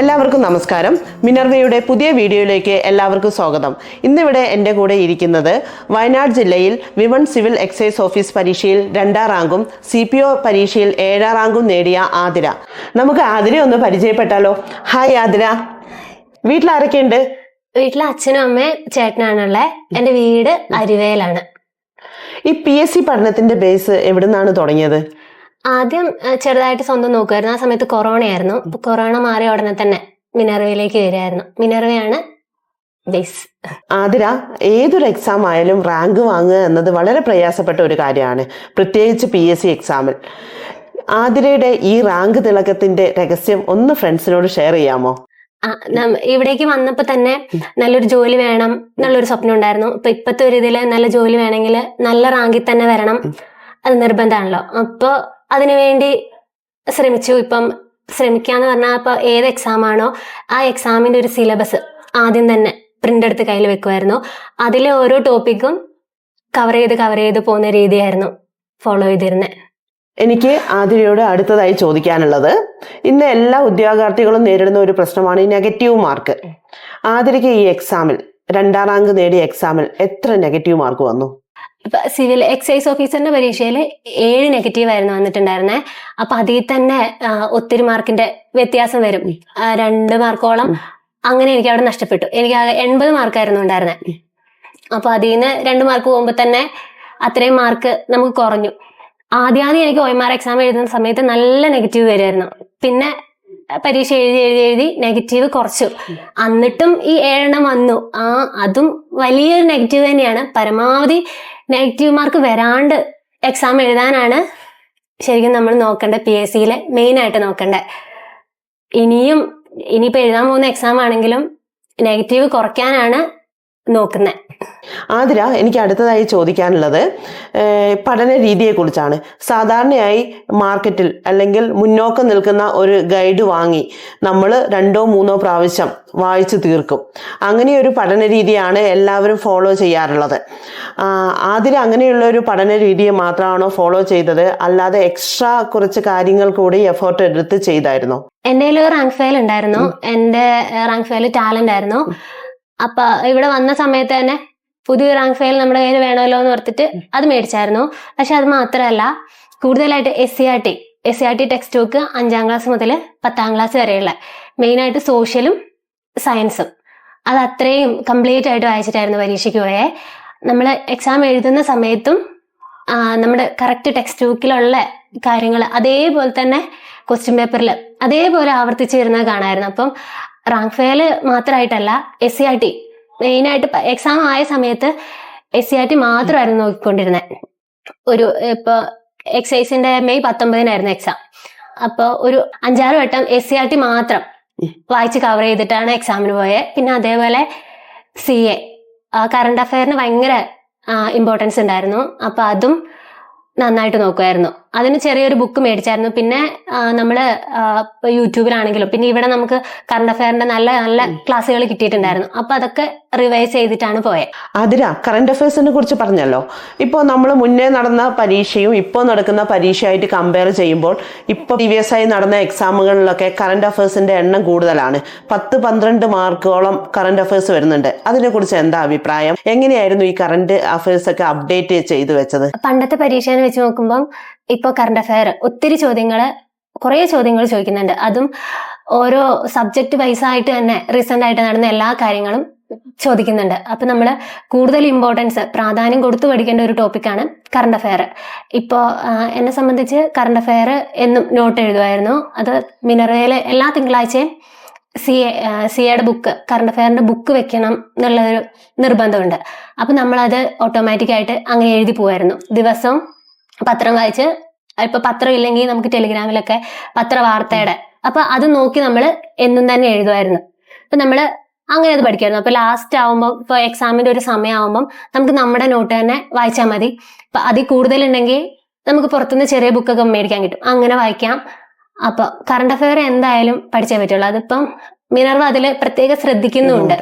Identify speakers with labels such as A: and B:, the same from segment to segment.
A: എല്ലാവർക്കും നമസ്കാരം. മിനർവയുടെ പുതിയ വീഡിയോയിലേക്ക് എല്ലാവർക്കും സ്വാഗതം. ഇന്നിവിടെ എന്റെ കൂടെ ഇരിക്കുന്നത് വയനാട് ജില്ലയിൽ വിമൺ സിവിൽ എക്സൈസ് ഓഫീസ് പരീക്ഷയിൽ രണ്ടാം റാങ്കും സി പി ഒ പരീക്ഷയിൽ ഏഴാം റാങ്കും നേടിയ ആതിര. നമുക്ക് ആതിര ഒന്ന് പരിചയപ്പെട്ടാലോ? ഹായ് ആതിര. വീട്ടിൽ ആരൊക്കെയുണ്ട്
B: വീട്ടിലെ അച്ഛനും അമ്മയും ചേട്ടനാണുള്ളത്. എന്റെ വീട് അരുവേലാണ്.
A: ഈ പി എസ് സി പഠനത്തിന്റെ ബേസ് എവിടുന്നാണ് തുടങ്ങിയത്?
B: ആദ്യം ചെറുതായിട്ട് സ്വന്തം നോക്കുമായിരുന്നു ആ സമയത്ത് കൊറോണ ആയിരുന്നു കൊറോണ മാറിയ ഉടനെ തന്നെ മിനർവയിലേക്ക് വരികയായിരുന്നു. മിനർവയാണ് ബേസ്.
A: ആതിര ഏതൊരു എക്സാം ആയാലും റാങ്ക് വാങ്ങുക എന്നത് വളരെ പ്രയാസപ്പെട്ട ഒരു കാര്യമാണ്. പ്രത്യേകിച്ച് പി എസ് സി എക്സാമിൽ ആതിരയുടെ ഈ റാങ്ക് തിളക്കത്തിന്റെ രഹസ്യം ഒന്ന് ഫ്രണ്ട്സിനോട് ഷെയർ ചെയ്യാമോ?
B: ഇവിടേക്ക് വന്നപ്പോ തന്നെ നല്ലൊരു ജോലി വേണം എന്നുള്ളൊരു സ്വപ്നം ഉണ്ടായിരുന്നു ഇപ്പൊ ഇപ്പത്തെ ഒരു ഇതിൽ നല്ല ജോലി വേണമെങ്കിൽ നല്ല റാങ്കിൽ തന്നെ വരണം. അത് നിർബന്ധമാണല്ലോ. അപ്പൊ അതിനുവേണ്ടി ശ്രമിച്ചു. ഇപ്പം ശ്രമിക്കാന്ന് പറഞ്ഞാൽ ഇപ്പൊ ഏത് എക്സാം ആണോ ആ എക്സാമിന്റെ ഒരു സിലബസ് ആദ്യം തന്നെ പ്രിന്റ് എടുത്ത് കയ്യിൽ വെക്കുമായിരുന്നു അതിലെ ഓരോ ടോപ്പിക്കും കവർ ചെയ്ത് കവർ ചെയ്ത് പോകുന്ന രീതിയായിരുന്നു ഫോളോ ചെയ്തിരുന്നത്
A: എനിക്ക് ആതിരയോട് അടുത്തതായി ചോദിക്കാനുള്ളത് ഇന്ന് എല്ലാ ഉദ്യോഗാർത്ഥികളും നേരിടുന്ന ഒരു പ്രശ്നമാണ് ഈ നെഗറ്റീവ് മാർക്ക് ആതിരയ്ക്ക് ഈ എക്സാമിൽ രണ്ടാം റാങ്ക് നേടിയ എക്സാമിൽ എത്ര നെഗറ്റീവ് മാർക്ക് വന്നു?
B: ഇപ്പൊ സിവിൽ എക്സൈസ് ഓഫീസറിന്റെ പരീക്ഷയിൽ ഏഴ് നെഗറ്റീവ് ആയിരുന്നു വന്നിട്ടുണ്ടായിരുന്നെ. അപ്പൊ അതിൽ തന്നെ ഒത്തിരി മാർക്കിന്റെ വ്യത്യാസം വരും. രണ്ട് മാർക്കോളം അങ്ങനെ എനിക്ക് അവിടെ നഷ്ടപ്പെട്ടു. എനിക്ക് എൺപത് മാർക്കായിരുന്നു ഉണ്ടായിരുന്നത് അപ്പോൾ അതിൽ നിന്ന് രണ്ട് മാർക്ക് പോകുമ്പോൾ തന്നെ അത്രയും മാർക്ക് നമുക്ക് കുറഞ്ഞു. ആദ്യാദ്യം ആദ്യം എനിക്ക് ഒ എം ആർ എക്സാം എഴുതുന്ന സമയത്ത് നല്ല നെഗറ്റീവ് വരുമായിരുന്നു പിന്നെ പരീക്ഷ എഴുതി എഴുതി എഴുതി നെഗറ്റീവ് കുറച്ചു. എന്നിട്ടും ഈ ഏഴെണ്ണം വന്നു. ആ അതും വലിയൊരു നെഗറ്റീവ് തന്നെയാണ്. പരമാവധി നെഗറ്റീവ് മാർക്ക് വരാണ്ട് എക്സാം എഴുതാനാണ് ശരിക്കും നമ്മൾ നോക്കേണ്ട പി എസ് സിയിലെ മെയിൻ ആയിട്ട് നോക്കേണ്ടത് ഇനിയും ഇനിയിപ്പോൾ എഴുതാൻ പോകുന്ന എക്സാം ആണെങ്കിലും നെഗറ്റീവ് കുറയ്ക്കാനാണ് നോക്കുന്നത്
A: ആതിര എനിക്ക് അടുത്തതായി ചോദിക്കാനുള്ളത് പഠന രീതിയെക്കുറിച്ചാണ്. സാധാരണയായി മാർക്കറ്റിൽ അല്ലെങ്കിൽ മുന്നോക്കം നിൽക്കുന്ന ഒരു ഗൈഡ് വാങ്ങി നമ്മൾ രണ്ടോ മൂന്നോ പ്രാവശ്യം വായിച്ചു തീർക്കും. അങ്ങനെ ഒരു പഠന രീതിയാണ് എല്ലാവരും ഫോളോ ചെയ്യാറുള്ളത്. ആതിര അങ്ങനെയുള്ള ഒരു പഠന രീതിയെ മാത്രമാണോ ഫോളോ ചെയ്തത്? അല്ലാതെ എക്സ്ട്രാ കുറച്ച് കാര്യങ്ങൾ കൂടി എഫേർട്ട് എടുത്ത് ചെയ്തായിരുന്നോ?
B: എന്റെ കയ്യിൽ റാങ്ക് ഫയൽ ഉണ്ടായിരുന്നു. എന്റെ റാങ്ക് ഫയൽ ടാലന്റ് ആയിരുന്നു. അപ്പൊ ഇവിടെ വന്ന സമയത്ത് തന്നെ പുതിയ റാങ്ക് ഫയൽ നമ്മുടെ കയ്യിൽ വേണമല്ലോ എന്ന് ഓർത്തിട്ട് അത് മേടിച്ചായിരുന്നു. പക്ഷെ അത് മാത്രമല്ല കൂടുതലായിട്ട് S C R T S C R T text book അഞ്ചാം ക്ലാസ് മുതൽ പത്താം ക്ലാസ് വരെയുള്ള മെയിനായിട്ട് സോഷ്യലും സയൻസും അത് അത്രയും കംപ്ലീറ്റ് ആയിട്ട് വായിച്ചിട്ടായിരുന്നു പരീക്ഷയ്ക്ക് പോയേ. നമ്മൾ എക്സാം എഴുതുന്ന സമയത്തും നമ്മുടെ കറക്റ്റ് ടെക്സ്റ്റ് ബുക്കിലുള്ള കാര്യങ്ങൾ അതേപോലെ തന്നെ ക്വസ്റ്റ്യൻ പേപ്പറിൽ അതേപോലെ ആവർത്തിച്ച് വരുന്നത് കാണാമായിരുന്നു അപ്പം റാങ്ക് ഫെയർ മാത്രമായിട്ടല്ല എസ് സി ആർ ടി മെയിനായിട്ട് എക്സാം ആയ സമയത്ത് എസ് സി ആർ ടി മാത്രമായിരുന്നു നോക്കിക്കൊണ്ടിരുന്നത് ഒരു ഇപ്പൊ എക്സൈസിന്റെ മെയ് പത്തൊമ്പതിനായിരുന്നു എക്സാം അപ്പോൾ ഒരു അഞ്ചാറ് വട്ടം എസ് സി ആർ ടി മാത്രം വായിച്ച് കവർ ചെയ്തിട്ടാണ് എക്സാമിന് പോയത് പിന്നെ അതേപോലെ സി എ കറണ്ട് അഫയറിന് ഭയങ്കര ഇമ്പോർട്ടൻസ് ഉണ്ടായിരുന്നു. അപ്പൊ അതും നന്നായിട്ട് നോക്കുമായിരുന്നു അതിന് ചെറിയൊരു ബുക്ക് മേടിച്ചായിരുന്നു. പിന്നെ നമ്മൾ യൂട്യൂബിലാണെങ്കിലും പിന്നെ ഇവിടെ നമുക്ക് കറണ്ട് അഫയറിന്റെ നല്ല നല്ല ക്ലാസ്സുകൾ കിട്ടിയിട്ടുണ്ടായിരുന്നു. അപ്പൊ അതൊക്കെ റിവൈസ് ചെയ്തിട്ടാണ് പോയത്
A: അതിരാ കറണ്ട് അഫയേഴ്സിനെ കുറിച്ച് പറഞ്ഞല്ലോ. ഇപ്പോൾ നമ്മൾ മുന്നേ നടന്ന പരീക്ഷയും ഇപ്പോൾ നടക്കുന്ന പരീക്ഷയായിട്ട് കമ്പയർ ചെയ്യുമ്പോൾ ഇപ്പോൾ പ്രീവിയസ് ആയി നടന്ന എക്സാമുകളിലൊക്കെ കറണ്ട് അഫയേഴ്സിന്റെ എണ്ണം കൂടുതലാണ്. പത്ത് പന്ത്രണ്ട് മാർക്കോളം കറണ്ട് അഫയേഴ്സ് വരുന്നുണ്ട്. അതിനെക്കുറിച്ച് എന്താ അഭിപ്രായം? എങ്ങനെയായിരുന്നു ഈ കറണ്ട് അഫയേഴ്സ് ഒക്കെ അപ്ഡേറ്റ് ചെയ്തു വെച്ചത്?
B: പണ്ടത്തെ പരീക്ഷയെ വെച്ച് നോക്കുമ്പം ഇപ്പൊ കറണ്ട് അഫയർ ഒത്തിരി ചോദ്യങ്ങൾ കുറേ ചോദ്യങ്ങൾ ചോദിക്കുന്നുണ്ട്. അതും ഓരോ സബ്ജക്ട് വൈസ് ആയിട്ട് തന്നെ റീസെന്റ് ആയിട്ട് നടന്ന എല്ലാ കാര്യങ്ങളും ചോദിക്കുന്നുണ്ട്. അപ്പൊ നമ്മൾ കൂടുതൽ ഇമ്പോർട്ടൻസ് പ്രാധാന്യം കൊടുത്തു പഠിക്കേണ്ട ഒരു ടോപ്പിക്കാണ് കറണ്ട് അഫയർ ഇപ്പോൾ എന്നെ സംബന്ധിച്ച് കറണ്ട് അഫയർ എന്നും നോട്ട് എഴുതുമായിരുന്നു അത് മിനറയിലെ എല്ലാ തിങ്കളാഴ്ചയും സി എ സി എയുടെ ബുക്ക് കറണ്ട് അഫയറിന്റെ ബുക്ക് വെക്കണം എന്നുള്ളൊരു നിർബന്ധമുണ്ട്. അപ്പൊ നമ്മളത് ഓട്ടോമാറ്റിക്കായിട്ട് അങ്ങനെ എഴുതി പോവായിരുന്നു. ദിവസവും പത്രം വായിച്ച് ഇപ്പൊ പത്രം ഇല്ലെങ്കിൽ നമുക്ക് ടെലിഗ്രാമിലൊക്കെ പത്രവാർത്തയുടെ. അപ്പൊ അത് നോക്കി നമ്മൾ എന്നും തന്നെ എഴുതുമായിരുന്നു. അപ്പൊ നമ്മൾ അങ്ങനെ അത് പഠിക്കായിരുന്നു. അപ്പൊ ലാസ്റ്റ് ആവുമ്പോൾ ഇപ്പൊ എക്സാമിന്റെ ഒരു സമയമാകുമ്പോൾ നമുക്ക് നമ്മുടെ നോട്ട് തന്നെ വായിച്ചാൽ മതി. അപ്പൊ അതിൽ കൂടുതലുണ്ടെങ്കിൽ നമുക്ക് പുറത്തുനിന്ന് ചെറിയ ബുക്കൊക്കെ മേടിക്കാൻ കിട്ടും. അങ്ങനെ വായിക്കാം. അപ്പൊ കറണ്ട് അഫയർ എന്തായാലും പഠിച്ചേ പറ്റുള്ളൂ. അതിപ്പം മിനർവ അതിൽ പ്രത്യേക ശ്രദ്ധിക്കുന്നുണ്ട്.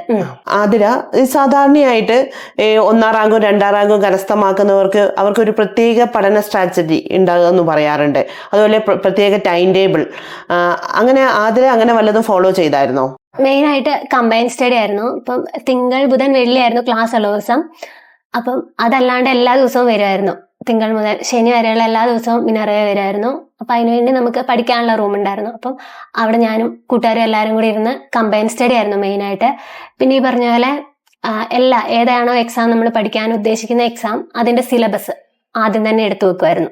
B: അതിര
A: ആതിര സാധാരണയായിട്ട് ഒന്നാം റാങ്കും രണ്ടാം റാങ്കും കരസ്ഥമാക്കുന്നവർക്ക് അവർക്ക് ഒരു പ്രത്യേക പഠന സ്ട്രാറ്റജി ഉണ്ടാകുമെന്ന് പറയാറുണ്ട്. അതുപോലെ പ്രത്യേക ടൈം ടേബിൾ അങ്ങനെ ആതിര അങ്ങനെ വല്ലതും ഫോളോ ചെയ്തായിരുന്നോ?
B: മെയിൻ ആയിട്ട് കമ്പൈൻ സ്റ്റഡി ആയിരുന്നു. ഇപ്പം തിങ്കൾ ബുധൻ വെള്ളി ആയിരുന്നു ക്ലാസ് ഉള്ള ദിവസം. അപ്പം അതല്ലാണ്ട് എല്ലാ ദിവസവും വരുമായിരുന്നു തിങ്കൾ മുതൽ ശനി വരെയുള്ള എല്ലാ ദിവസവും മിനറവ വരുമായിരുന്നു അപ്പം അതിനുവേണ്ടി നമുക്ക് പഠിക്കാനുള്ള റൂം ഉണ്ടായിരുന്നു. അപ്പം അവിടെ ഞാനും കൂട്ടുകാരും എല്ലാവരും കൂടി ഇരുന്ന് കമ്പൈൻ സ്റ്റഡി ആയിരുന്നു മെയിൻ ആയിട്ട്. പിന്നെ ഈ പറഞ്ഞ പോലെ എല്ലാ ഏതാണോ എക്സാം നമ്മൾ പഠിക്കാൻ ഉദ്ദേശിക്കുന്ന എക്സാം അതിന്റെ സിലബസ് ആദ്യം തന്നെ എടുത്തു വെക്കുമായിരുന്നു.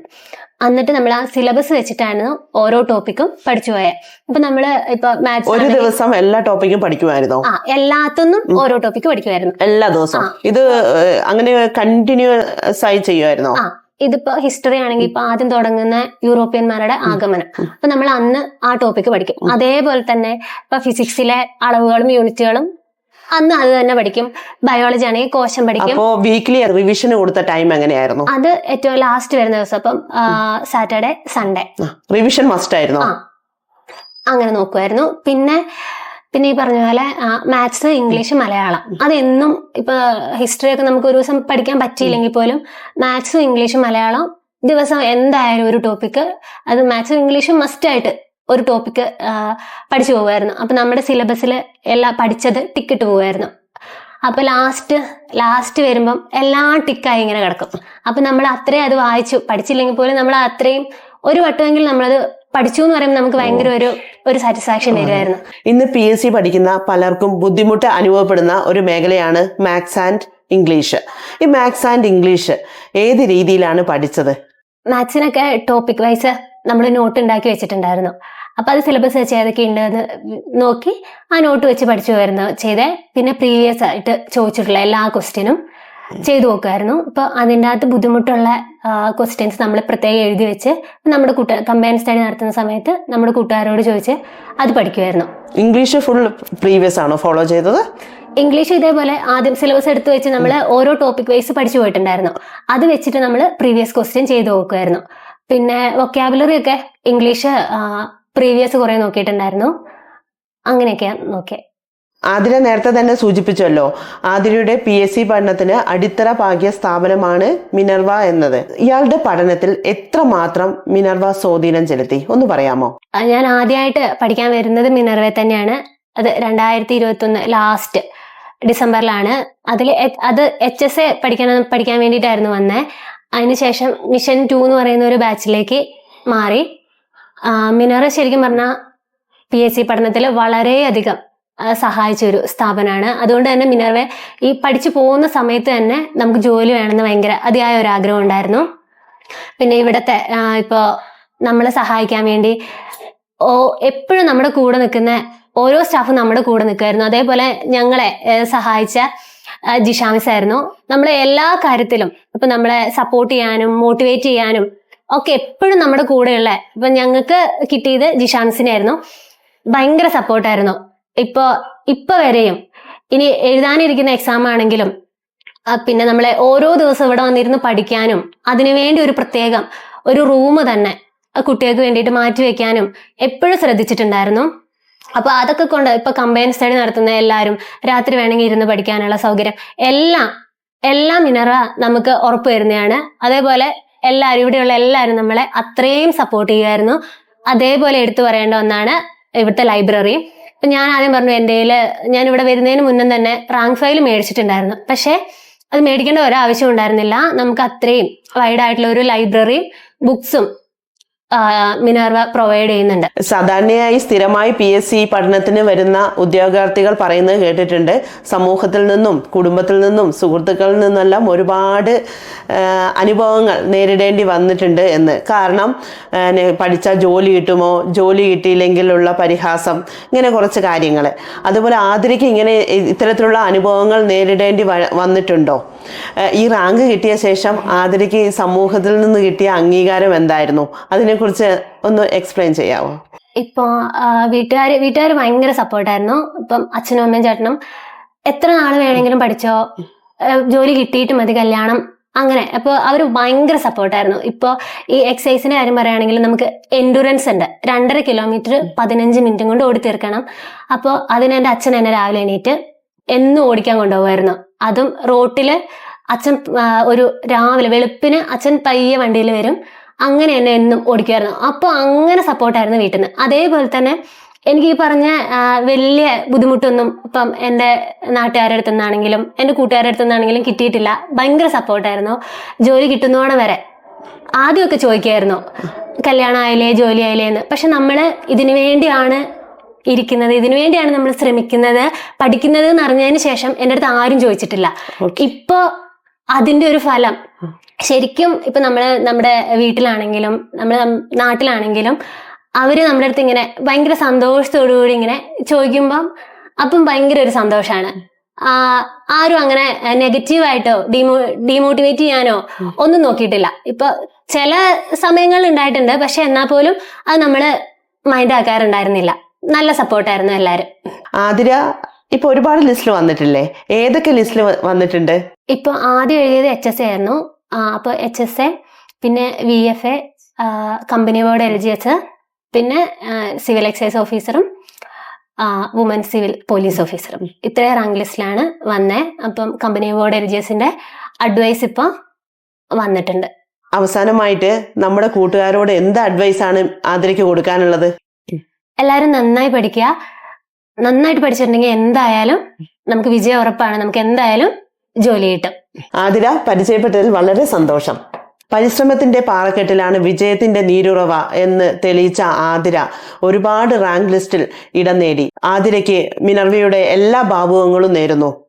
B: എന്നിട്ട് നമ്മൾ ആ സിലബസ് വെച്ചിട്ടായിരുന്നു ഓരോ ടോപ്പിക്കും പഠിച്ചു പോയത് ഇപ്പൊ നമ്മൾ ഇപ്പൊ മാത്സ് ഒരു
A: ദിവസം എല്ലാ ടോപ്പിക്കും പഠിക്കുമായിരുന്നു?
B: ആ എല്ലാത്തൊന്നും ഓരോ ടോപ്പിക്ക് പഠിക്കുമായിരുന്നു.
A: എല്ലാ ദിവസവും. ഇത് അങ്ങനെ കണ്ടിന്യൂസ് ആയി ചെയ്യുമായിരുന്നോ?
B: ഇതിപ്പോ ഹിസ്റ്ററി ആണെങ്കിൽ ഇപ്പൊ ആദ്യം തുടങ്ങുന്ന യൂറോപ്യന്മാരുടെ ആഗമനം. അപ്പൊ നമ്മൾ അന്ന് ആ ടോപ്പിക്ക് പഠിക്കും. അതേപോലെ തന്നെ ഇപ്പൊ ഫിസിക്സിലെ അളവുകളും യൂണിറ്റുകളും അന്ന് അത് തന്നെ പഠിക്കും. ബയോളജി ആണെങ്കിൽ കോശം പഠിക്കും.
A: അപ്പോ വീക്ക്ലി റിവിഷൻ കൊടുത്ത ടൈം എങ്ങനെയായിരുന്നു?
B: അത് ഏറ്റവും ലാസ്റ്റ് വരുന്ന ദിവസം. അപ്പം സാറ്റർഡേ സൺഡേ
A: റിവിഷൻ മസ്റ്റ് ആയിരുന്നു?
B: അങ്ങനെ നോക്കുമായിരുന്നു പിന്നെ പിന്നെ ഈ പറഞ്ഞ പോലെ മാത്സ് ഇംഗ്ലീഷ് മലയാളം. അതെന്നും ഇപ്പൊ ഹിസ്റ്ററി ഒക്കെ നമുക്ക് ഒരു ദിവസം പഠിക്കാൻ പറ്റിയില്ലെങ്കിൽ പോലും മാത്സും ഇംഗ്ലീഷും മലയാളം ദിവസം എന്തായാലും ഒരു ടോപ്പിക്ക് അത് മാത്സും ഇംഗ്ലീഷും മസ്റ്റ് ആയിട്ട് ഒരു ടോപ്പിക്ക് പഠിച്ചു പോകുമായിരുന്നു. അപ്പൊ നമ്മുടെ സിലബസിൽ എല്ലാം പഠിച്ചത് ടിക്കിട്ട് പോകുമായിരുന്നു. അപ്പൊ ലാസ്റ്റ് ലാസ്റ്റ് വരുമ്പം എല്ലാം ടിക്കായി ഇങ്ങനെ കിടക്കും. അപ്പൊ നമ്മൾ അത്രയും അത് വായിച്ചു. പഠിച്ചില്ലെങ്കിൽ പോലും നമ്മൾ അത്രയും ഒരു വട്ടമെങ്കിലും നമ്മളത് പഠിച്ചു എന്ന് പറയുമ്പോൾ നമുക്ക് ഭയങ്കര ഒരു ഒരു സാറ്റിസ്ഫാക്ഷൻ വരുമായിരുന്നു
A: ഇന്ന് പി എസ് സി പഠിക്കുന്ന പലർക്കും ബുദ്ധിമുട്ട് അനുഭവപ്പെടുന്ന ഒരു മേഖലയാണ് മാത്സ് ആൻഡ് ഇംഗ്ലീഷ് ഈ മാത്സ് ആൻഡ് ഇംഗ്ലീഷ് ഏത് രീതിയിലാണ് പഠിച്ചത്?
B: മാത്സിനൊക്കെ ടോപ്പിക് വൈസ് നമ്മൾ നോട്ട് ഉണ്ടാക്കി വെച്ചിട്ടുണ്ടായിരുന്നു. അപ്പൊ അത് സിലബസ് വെച്ച് ഏതൊക്കെ ഉണ്ടെന്ന് നോക്കി ആ നോട്ട് വെച്ച് പഠിച്ചു വരുന്നു ചെയ്തേ. പിന്നെ പ്രീവിയസ് ആയിട്ട് ചോദിച്ചിട്ടുള്ള എല്ലാ ക്വസ്റ്റ്യനും ചെയ്തു നോക്കുമായിരുന്നു ഇപ്പൊ അതിന്റെ അകത്ത് ബുദ്ധിമുട്ടുള്ള ക്വസ്റ്റ്യൻസ് നമ്മൾ പ്രത്യേകം എഴുതി വെച്ച് നമ്മുടെ കൂട്ടുകാർ കമ്പൈൻ സ്റ്റഡി നടത്തുന്ന സമയത്ത് നമ്മുടെ കൂട്ടുകാരോട് ചോദിച്ച് അത് പഠിക്കുമായിരുന്നു
A: ഇംഗ്ലീഷ് ഫുൾ പ്രീവിയസ് ആണോ ഫോളോ ചെയ്തത്?
B: ഇംഗ്ലീഷ് ഇതേപോലെ ആദ്യം സിലബസ് എടുത്ത് വെച്ച് നമ്മൾ ഓരോ ടോപ്പിക് വൈസ് പഠിച്ചു പോയിട്ടുണ്ടായിരുന്നു. അത് വെച്ചിട്ട് നമ്മൾ പ്രീവിയസ് ക്വസ്റ്റ്യൻ ചെയ്തു നോക്കുമായിരുന്നു പിന്നെ വൊക്കാബുലറി ഒക്കെ ഇംഗ്ലീഷ് പ്രീവിയസ് കുറെ നോക്കിയിട്ടുണ്ടായിരുന്നു. അങ്ങനെയൊക്കെയാണ് നോക്കിയത്
A: ആതിര നേരത്തെ തന്നെ സൂചിപ്പിച്ചല്ലോ. ആതിരയുടെ പി എസ് സി പഠനത്തിന് അടിത്തറ പാകിയ സ്ഥാപനമാണ് മിനർവ എന്നത്. ഇയാളുടെ പഠനത്തിൽ എത്ര മാത്രം മിനർവ സ്വാധീനം ചെലുത്തി? ഒന്ന് പറയാമോ?
B: ഞാൻ ആദ്യമായിട്ട് പഠിക്കാൻ വരുന്നത് മിനർവേ തന്നെയാണ്. അത് രണ്ടായിരത്തി ഇരുപത്തി ലാസ്റ്റ് ഡിസംബറിലാണ് അതിൽ അത് എച്ച് എസ് എ പഠിക്കാൻ പഠിക്കാൻ വേണ്ടിയിട്ടായിരുന്നു വന്നത് അതിനുശേഷം മിഷൻ ടു എന്ന് പറയുന്ന ഒരു ബാച്ചിലേക്ക് മാറി. മിനർവ ശരിക്കും പറഞ്ഞാൽ പി എസ് സി പഠനത്തിൽ വളരെയധികം സഹായിച്ച ഒരു സ്ഥാപനമാണ്. അതുകൊണ്ട് തന്നെ മിനർവെ ഈ പഠിച്ചു പോകുന്ന സമയത്ത് തന്നെ നമുക്ക് ജോലി വേണമെന്ന് ഭയങ്കര അതിയായ ഒരു ആഗ്രഹം ഉണ്ടായിരുന്നു. പിന്നെ ഇവിടുത്തെ ഇപ്പോൾ ഇപ്പോ നമ്മളെ സഹായിക്കാൻ വേണ്ടി ഓ എപ്പോഴും നമ്മുടെ കൂടെ നിൽക്കുന്ന ഓരോ സ്റ്റാഫും നമ്മുടെ കൂടെ നിൽക്കുമായിരുന്നു. അതേപോലെ ഞങ്ങളെ സഹായിച്ച ജിഷാമിസ് ആയിരുന്നു നമ്മളെ എല്ലാ കാര്യത്തിലും ഇപ്പൊ നമ്മളെ സപ്പോർട്ട് ചെയ്യാനും മോട്ടിവേറ്റ് ചെയ്യാനും ഒക്കെ എപ്പോഴും നമ്മുടെ കൂടെയുള്ള ഇപ്പൊ ഞങ്ങൾക്ക് കിട്ടിയത് ജിഷാമിസിനെ ആയിരുന്നു ഭയങ്കര സപ്പോർട്ടായിരുന്നു ഇപ്പൊ ഇപ്പൊ വരെയും ഇനി എഴുതാനിരിക്കുന്ന എക്സാം ആണെങ്കിലും പിന്നെ നമ്മളെ ഓരോ ദിവസം ഇവിടെ വന്നിരുന്ന് പഠിക്കാനും അതിനുവേണ്ടി ഒരു പ്രത്യേകം ഒരു റൂം തന്നെ കുട്ടികൾക്ക് വേണ്ടിയിട്ട് മാറ്റി വെക്കാനും എപ്പോഴും ശ്രദ്ധിച്ചിട്ടുണ്ടായിരുന്നു. അപ്പൊ അതൊക്കെ കൊണ്ട് ഇപ്പൊ കമ്പൈൻ സ്റ്റഡി നടത്തുന്ന എല്ലാവരും രാത്രി വേണമെങ്കിൽ ഇരുന്ന് പഠിക്കാനുള്ള സൗകര്യം എല്ലാം എല്ലാം മിനറ നമുക്ക് ഉറപ്പ് വരുന്നതാണ്. അതേപോലെ എല്ലാവരും ഇവിടെയുള്ള എല്ലാവരും നമ്മളെ അത്രയും സപ്പോർട്ട് ചെയ്യുമായിരുന്നു. അതേപോലെ എടുത്തു പറയേണ്ട ഒന്നാണ് ഇവിടുത്തെ ലൈബ്രറി ഞാൻ ആദ്യം പറഞ്ഞു എന്റെ ഞാൻ ഇവിടെ വരുന്നതിന് മുന്നേ തന്നെ റാങ്ക് ഫയൽ മേടിച്ചിട്ടുണ്ടായിരുന്നു. പക്ഷേ അത് മേടിക്കേണ്ട ഒരാവശ്യം ഉണ്ടായിരുന്നില്ല. നമുക്ക് അത്രയും വൈഡായിട്ടുള്ള ഒരു ലൈബ്രറിയും ബുക്സും മിനർവ പ്രൊവൈഡ് ചെയ്യുന്നുണ്ട്.
A: സാധാരണയായി സ്ഥിരമായി പി എസ് സി പഠനത്തിന് വരുന്ന ഉദ്യോഗാർത്ഥികൾ പറയുന്നത് കേട്ടിട്ടുണ്ട്. സമൂഹത്തിൽ നിന്നും കുടുംബത്തിൽ നിന്നും സുഹൃത്തുക്കളിൽ നിന്നെല്ലാം ഒരുപാട് അനുഭവങ്ങൾ നേരിടേണ്ടി വന്നിട്ടുണ്ട് എന്ന്. കാരണം പഠിച്ച ജോലി കിട്ടുമോ? ജോലി കിട്ടിയില്ലെങ്കിലുള്ള പരിഹാസം ഇങ്ങനെ കുറച്ച് കാര്യങ്ങൾ അതുപോലെ ആതിരയ്ക്ക് ഇങ്ങനെ ഇത്തരത്തിലുള്ള അനുഭവങ്ങൾ നേരിടേണ്ടി വന്നിട്ടുണ്ടോ? ഈ റാങ്ക് കിട്ടിയ ശേഷം ആതിരയ്ക്ക് സമൂഹത്തിൽ നിന്ന് കിട്ടിയ അംഗീകാരം എന്തായിരുന്നു? അതിനെക്കുറിച്ച് ഒന്ന് എക്സ്പ്ലെയിൻ ചെയ്യാമോ
B: ഇപ്പൊ വീട്ടുകാർ വീട്ടുകാർ ഭയങ്കര സപ്പോർട്ടായിരുന്നു ഇപ്പം അച്ഛനും അമ്മയും ചേട്ടനും എത്ര നാൾ വേണമെങ്കിലും പഠിച്ചോ ജോലി കിട്ടിയിട്ട് മതി കല്യാണം അങ്ങനെ. അപ്പോൾ അവർ ഭയങ്കര സപ്പോർട്ടായിരുന്നു ഇപ്പോൾ ഈ എക്സസൈസിന്റെ കാര്യം പറയുകയാണെങ്കിൽ നമുക്ക് എൻഡുറൻസ് ഉണ്ട്. രണ്ടര കിലോമീറ്റർ പതിനഞ്ച് മിനിറ്റും കൊണ്ട് ഓടി തീർക്കണം. അപ്പോൾ അതിന് എന്റെ അച്ഛൻ എന്നെ രാവിലെ എണീറ്റ് എന്നും ഓടിക്കാൻ കൊണ്ടുപോകുമായിരുന്നു. അതും റോട്ടിൽ അച്ഛൻ ഒരു രാവിലെ വെളുപ്പിന് അച്ഛൻ പയ്യെ വണ്ടിയിൽ വരും. അങ്ങനെ എന്നെ എന്നും ഓടിക്കുമായിരുന്നു. അപ്പോൾ അങ്ങനെ സപ്പോർട്ടായിരുന്നു വീട്ടിൽ നിന്ന്. അതേപോലെ തന്നെ എനിക്ക് ഈ പറഞ്ഞ വലിയ ബുദ്ധിമുട്ടൊന്നും ഇപ്പം എന്റെ നാട്ടുകാരുടെ അടുത്തു നിന്നാണെങ്കിലും എന്റെ കൂട്ടുകാരുടെ അടുത്തു നിന്നാണെങ്കിലും കിട്ടിയിട്ടില്ല. ഭയങ്കര സപ്പോർട്ടായിരുന്നു ജോലി കിട്ടുന്നോണം വരെ. ആദ്യമൊക്കെ ചോദിക്കുമായിരുന്നു കല്യാണം ആയില്ലേ ജോലി ആയില്ലേ എന്ന്. പക്ഷെ നമ്മൾ ഇതിനു വേണ്ടിയാണ് ഇരിക്കുന്നത് ഇതിനു വേണ്ടിയാണ് നമ്മൾ ശ്രമിക്കുന്നത് പഠിക്കുന്നത് എന്ന് അറിഞ്ഞതിന് ശേഷം എന്റെ അടുത്ത് ആരും ചോദിച്ചിട്ടില്ല. ഇപ്പോൾ അതിന്റെ ഒരു ഫലം ശരിക്കും ഇപ്പൊ നമ്മൾ നമ്മുടെ വീട്ടിലാണെങ്കിലും നമ്മുടെ നാട്ടിലാണെങ്കിലും അവർ നമ്മുടെ അടുത്ത് ഇങ്ങനെ ഭയങ്കര സന്തോഷത്തോടുകൂടി ഇങ്ങനെ ചോദിക്കുമ്പം അപ്പം ഭയങ്കര ഒരു സന്തോഷമാണ് ആരും അങ്ങനെ നെഗറ്റീവായിട്ടോ ഡിമോ ഡിമോട്ടിവേറ്റ് ചെയ്യാനോ ഒന്നും നോക്കിയിട്ടില്ല. ഇപ്പൊ ചില സമയങ്ങളിൽ ഉണ്ടായിട്ടുണ്ട് പക്ഷെ എന്നാ പോലും അത് നമ്മൾ മൈൻഡ് ആക്കാറുണ്ടായിരുന്നില്ല. നല്ല സപ്പോർട്ടായിരുന്നു എല്ലാരും.
A: ആതിര ഇപ്പൊ ഒരുപാട് ലിസ്റ്റിൽ വന്നിട്ടില്ലേ? ഏതൊക്കെ ലിസ്റ്റിൽ വന്നിട്ടുണ്ട്?
B: ഇപ്പൊ ആദ്യം എഴുതിയത് എച്ച് എസ് എ ആയിരുന്നു. ആ, അപ്പൊ എച്ച് എസ് എ പിന്നെ V F A company board L G H പിന്നെ സിവിൽ എക്സൈസ് ഓഫീസറും വുമൻ സിവിൽ പോലീസ് ഓഫീസറും ഇത്രയും റാങ്ക് ലിസ്റ്റിലാണ് വന്നേ. അപ്പം കമ്പനി ബോർഡ് എൽ ജി എസിന്റെ അഡ്വൈസ് ഇപ്പൊ വന്നിട്ടുണ്ട്.
A: അവസാനമായിട്ട് നമ്മുടെ കൂട്ടുകാരോട് എന്ത് അഡ്വൈസ് ആണ് ആതിരയ്ക്ക് കൊടുക്കാനുള്ളത്?
B: എല്ലാവരും നന്നായി പഠിക്കുക. നന്നായിട്ട് പഠിച്ചിട്ടുണ്ടെങ്കിൽ എന്തായാലും നമുക്ക് വിജയം ഉറപ്പാണ്. നമുക്ക് എന്തായാലും ജോലി കിട്ടും.
A: ആതിര പരിചയപ്പെട്ടതിൽ വളരെ സന്തോഷം. പരിശ്രമത്തിന്റെ പാറക്കെട്ടിലാണ് വിജയത്തിന്റെ നീരുറവ എന്ന് തെളിയിച്ച ആതിര ഒരുപാട് റാങ്ക് ലിസ്റ്റിൽ ഇടം നേടി. ആതിരയ്ക്ക് മിനർവയുടെ എല്ലാ ഭാവുകങ്ങളും നേരുന്നു.